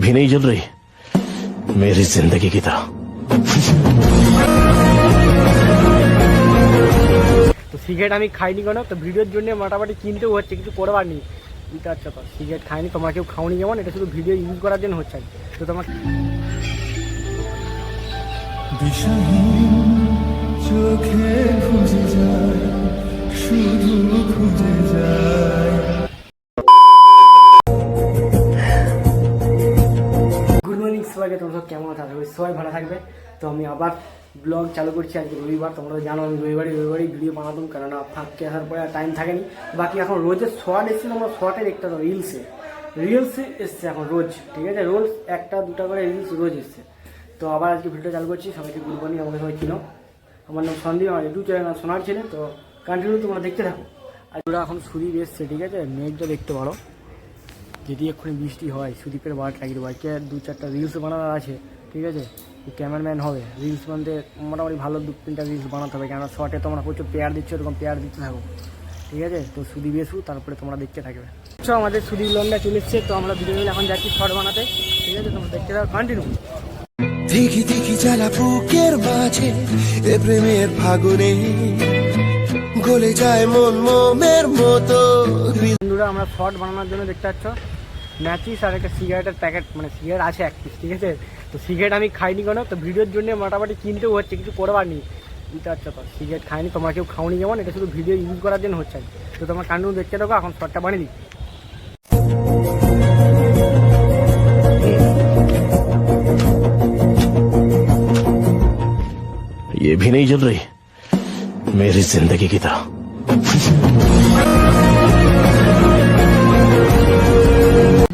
भी नहीं जल रही मेरी जिंदगी की तरह তো সিগারেট আমি খাইনি কেন তো ভিডিওর জন্য মোটামুটি কিনতেও হচ্ছে কিছু করবার নেই বুঝতে পারছো তো সিগারেট খাইনি তোমরা কেউ খাওনি যেমন এটা শুধু ভিডিও ইউজ করার জন্য হচ্ছে আর কি। তো তোমার সবাইকে তোমরা সব কেমন আছো? আশা সবাই ভালো থাকবে। তো আমি আবার ব্লগ চালু করছি আজকে রবিবার, তোমরা জানো আমি রবিবারই রবিবারই ভিডিও বানাতাম, কেননা ফাঁককে আসার পরে আর টাইম থাকেনি। বাকি এখন রোজের শর্ট এসছে, তোমরা শর্টে দেখতে পাবো রিলসে রিলসে এসছে এখন রোজ, ঠিক আছে? রোজ একটা, দুটা করে রিলস রোজ এসছে। তো আবার আজকে ভিডিও চালু করছি, সবাইকে গুড মর্নিং আমাকে সবাই চিনো। আমার নাম সন্দীপ, আমার ইউটিউব চ্যানেল নাম সোনার ছেলে, তো কন্টিনিউ তোমরা দেখতে থাকো। আর ওরা এখন সুদীপ এসছে ঠিক আছে? মেঘটা দেখতে পারো। যদি এক্ষুনি বৃষ্টি হয়, সুদীপের বাট লাগিয়ে দেবো আজকে দু চারটা রিলস বানানোর আছে, ঠিক আছে? ক্যামেরাম্যান হবে। রিলস বানতে মোটামুটি ভালো দু তিনটা রিলস বানাতে হবে, কেননা শর্টে তোমরা প্রচুর পেয়ার দিচ্ছ, এরকম পেয়ার দিতে থাকো। ঠিক আছে? তো সুদীপ এসু, তারপরে তোমরা দেখতে থাকবে। আচ্ছা আমাদের সুদীপ লন্ডা চলে এসছে, তো আমরা দুজন এখন যাচ্ছি শর্ট বানাতে। ঠিক আছে? তোমরা দেখতে থাকো কন্টিনিউ দেখি দেখি জ্বালা বুকের মাঝে, এ প্রেমের ফাগুনে। গলে যায় মন মোমের মতো বন্ধুরা আমরা শর্ট বানানোর জন্য দেখতে পাচ্ছ ম্যাচিস আর একটা সিগারেটের প্যাকেট মানে সিগারেট আছে এক পিস ঠিক আছে তো সিগারেট আমি খাইনি কেন তো ভিডিওর জন্য মোটামুটি কিনতেও হচ্ছে কিছু করবার নেই বুঝতে পারছো তো সিগারেট খাইনি তোমরা কেউ খাওনি যেমন এটা শুধু ভিডিও ইউজ করার জন্য হচ্ছে আর কি। তো তোমার কান্ডু দেখতে থাকো এখন শর্টটা বানিয়ে দিই ये भी नहीं जल रही मेरी जिंदगी की तरह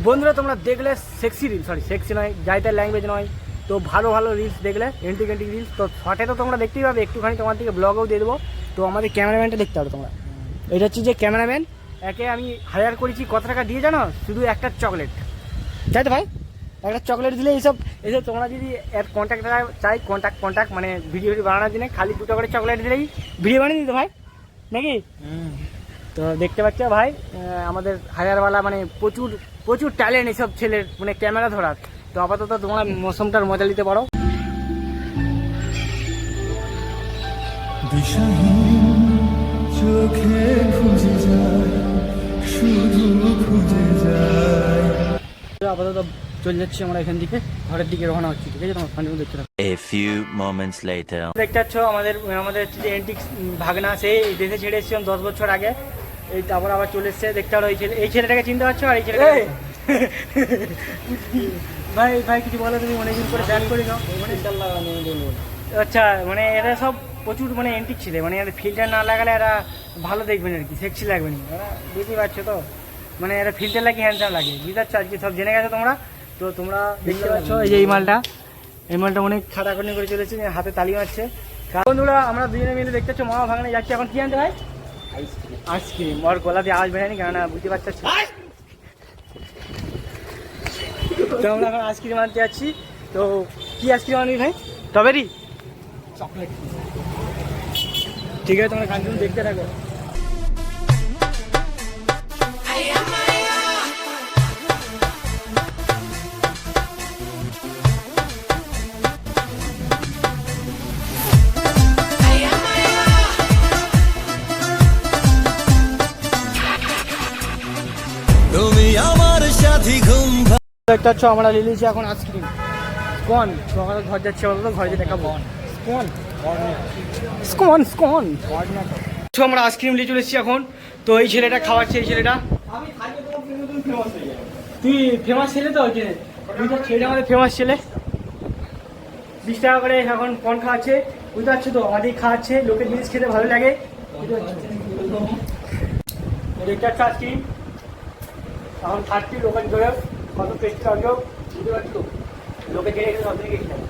বন্ধুরা তোমরা দেখলে সেক্সি রিল সরি সেক্সি নয় যাইতার ল্যাঙ্গুয়েজ নয় তো ভালো ভালো রিলস দেখলে এন্টিক এন্টিক রিলস তো শর্টে তো তোমরা দেখতেই পাবে একটুখানি তোমার দিকে ব্লগও দিয়ে দেবো তো আমাদের ক্যামেরাম্যানটা দেখতে হবে তোমরা। এটা হচ্ছে যে ক্যামেরাম্যান একে আমি হায়ার করেছি কত টাকা দিয়ে জানো? শুধু একটা চকলেট তাই তো ভাই? একটা চকলেট দিলে এইসব এইসব তোমরা যদি এর কন্ট্যাক্ট চাই কন্ট্যাক্ট কন্ট্যাক্ট মানে ভিডিও ভিডিও বানানোর জন্য খালি দুটো করে চকলেট দিলেই ভিডিও বানিয়ে দিতে ভাই নাকি? তো দেখতে পাচ্ছ ভাই আমাদের হায়ারওয়ালা মানে প্রচুর প্রচুর ট্যালেন্ট এইসব ছেলের মানে ক্যামেরা ধরার। তো আপাতত তোমরা মৌসুমটার মজা নিতে পারো। চোখে খুঁজে যায় শুধু খুঁজে যায়। আপাতত চলে যাচ্ছি আমরা এখান থেকে ঘরের দিকে রওনা হচ্ছি ঠিক আছে? তোমার ফোনে দেখতে থাকো। A few moments later. দেখতে পাচ্ছ আমাদের আমাদের হচ্ছে যে এন্টিক ভাগনা সেই দেশে ছেড়ে এসেছিলাম দশ বছর আগে। এই তারপর আবার চলে এসছে দেখতে পারো এই ছেলে এই ছেলেটাকে চিনতে পারছ? আর এই ছেলেটা ভাই ভাই কিছু বলো তুমি অনেকদিন করে ব্যান করে মানে আচ্ছা মানে এরা সব প্রচুর মানে এন্টিক ছিল মানে এরা ফিল্টার না লাগালে এরা ভালো দেখবেন আর কি সেক্সি লাগবে না। এরা বুঝতেই পারছ তো? মানে এরা ফিল্টার লাগিয়ে হ্যান্ডসাম লাগে বুঝতে পারছ? আজকে সব জেনে গেছো তোমরা? তো তোমরা দেখতে পাচ্ছ এই যে এই মালটা। এই মালটা অনেক খাটাখাটনি করে চলেছে হাতে তালি মারছে। বন্ধুরা আমরা দুজনে মিলে দেখতে পাচ্ছ মামা ভাঙনে যাচ্ছি। এখন কি আনতে ভাই? আইসক্রিম ওর গলাতে আওয়াজ বেরোয়নি কেননা বুঝতে পারছ তো আমরা এখন আইসক্রিম আনতে যাচ্ছি। তো কি আইসক্রিম আনবি ভাই? স্ট্রবেরি। চকলেট ঠিক আছে তোমরা কাঞ্চন দেখতে থাকো। দেখতে পাচ্ছ আমরা নিয়ে নিয়েছি এখন আইসক্রিম। স্কন। আমরা ঘর যাচ্ছি বলতো ঘরে যে দেখাবো। স্কন। স্কন? স্কন। আমরা আইসক্রিম নিয়ে চলে এসেছি এখন। তো এই ছেলেটা খাওয়াচ্ছে এই ছেলেটা। তুই ফেমাস ছেলে তো ওই ছেলেটা আমাদের ফেমাস ছেলে। বিশ টাকা করে এখন কন খাওয়াচ্ছে বুঝতে পারছ তো? আমাদের খাওয়াচ্ছে লোকের জিনিস খেতে ভালো লাগে। দেখতে পাচ্ছ আইসক্রিম। এখন থার্টি লোকের ধরে কত টেস্ট কাটলো বুঝতে পারছ? লোকে গেলে সব থেকে গেছিলাম